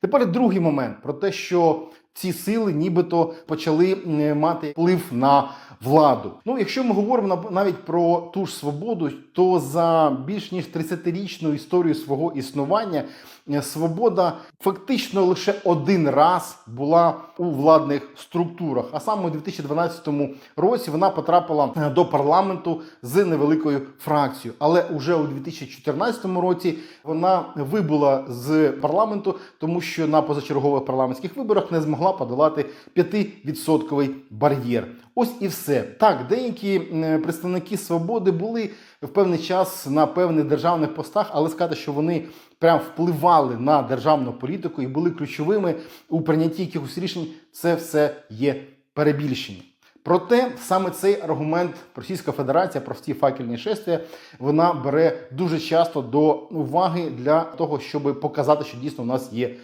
Тепер другий момент про те, що ці сили нібито почали мати вплив на владу. Ну, якщо ми говоримо нав- навіть про ту ж свободу, то за більш ніж 30-річну історію свого існування е, свобода фактично лише один раз була у владних структурах. А саме у 2012 році вона потрапила е, до парламенту з невеликою фракцією. Але уже у 2014 році вона вибула з парламенту, тому що на позачергових парламентських виборах не змогла подолати 5% бар'єр. Ось і все. Так, деякі представники свободи були в певний час на певних державних постах, але сказати, що вони прям впливали на державну політику і були ключовими у прийнятті якихось рішень, це все є перебільшення. Проте саме цей аргумент Російська Федерація, прості факельні шествия, вона бере дуже часто до уваги для того, щоб показати, що дійсно у нас є.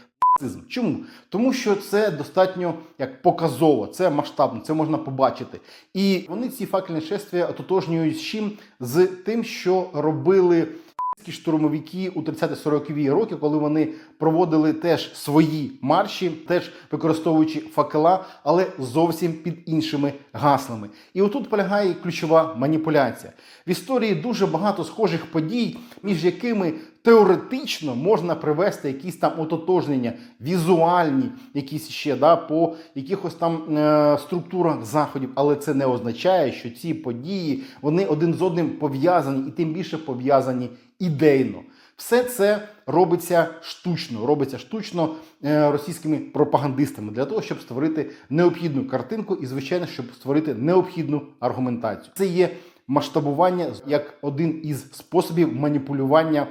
Чому? Тому що це достатньо як показово, це масштабно, це можна побачити. І вони ці факельні шествия ототожнюють з чим? З тим, що робили штурмовики у 30-40-ві роки, коли вони проводили теж свої марші, теж використовуючи факела, але зовсім під іншими гаслами. І отут полягає ключова маніпуляція. В історії дуже багато схожих подій, між якими теоретично можна привести якісь там ототожнення, візуальні, якісь ще да, по якихось там е, структурах заходів, але це не означає, що ці події вони один з одним пов'язані і тим більше пов'язані ідейно. Все це робиться штучно, робиться штучно е, російськими пропагандистами для того, щоб створити необхідну картинку і, звичайно, щоб створити необхідну аргументацію. Це є масштабування як один із способів маніпулювання